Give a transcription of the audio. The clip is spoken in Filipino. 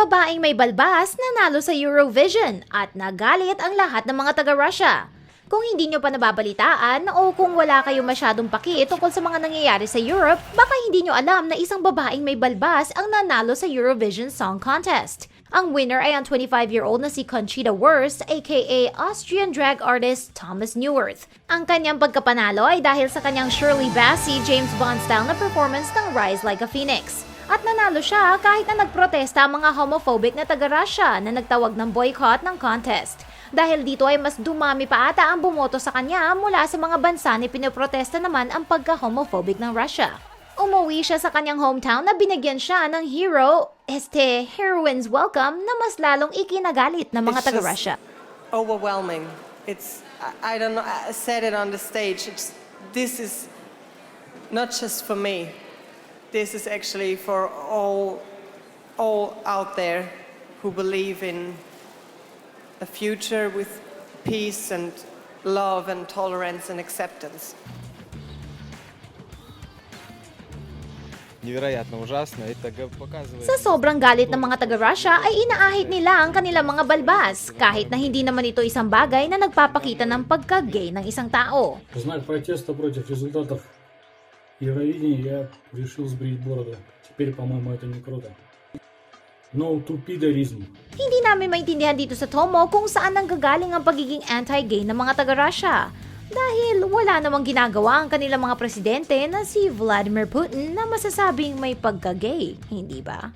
babaeng may balbas nanalo sa Eurovision at nagalit ang lahat ng mga taga-Russia. Kung hindi nyo pa nababalitaan o kung wala kayong masyadong paki tungkol sa mga nangyayari sa Europe, baka hindi nyo alam na isang babaeng may balbas ang nanalo sa Eurovision Song Contest. Ang winner ay ang 25-year-old na si Conchita Wurst aka Austrian drag artist Thomas Neuwirth. Ang kanyang pagkapanalo ay dahil sa kanyang Shirley Bassey James Bond style na performance ng Rise Like a Phoenix. At nanalo siya kahit na nagprotesta ang mga homophobic na taga-Russia na nagtawag ng boycott ng contest. Dahil dito ay mas dumami pa ata ang bumoto sa kanya mula sa mga bansa ni pinoprotesta naman ang pagka-homophobic ng Russia. Umuwi siya sa kanyang hometown na binigyan siya ng hero, este, heroine's welcome na mas lalong ikinagalit ng mga taga-Russia. Overwhelming. It's I, I don't know. I said it on the stage. It's this is not just for me This is actually for all all out there who believe in a future with peace and love and tolerance and acceptance. невероятно ужасно. Это г- показывает... Sa sobrang galit ng mga taga-Russia ay inaahit nila ang kanilang mga balbas kahit na hindi naman ito isang bagay na nagpapakita ng pagka-gay ng isang tao. В знак протеста против результатов Евровидения я решил сбрить бороду. Теперь, по-моему, это не круто. No to пидоризм. Hindi namin maintindihan dito sa Tomo kung saan nanggagaling ang pagiging anti-gay ng mga taga-Russia. Dahil wala namang ginagawa ang kanilang mga presidente na si Vladimir Putin na masasabing may pagka-gay, hindi ba?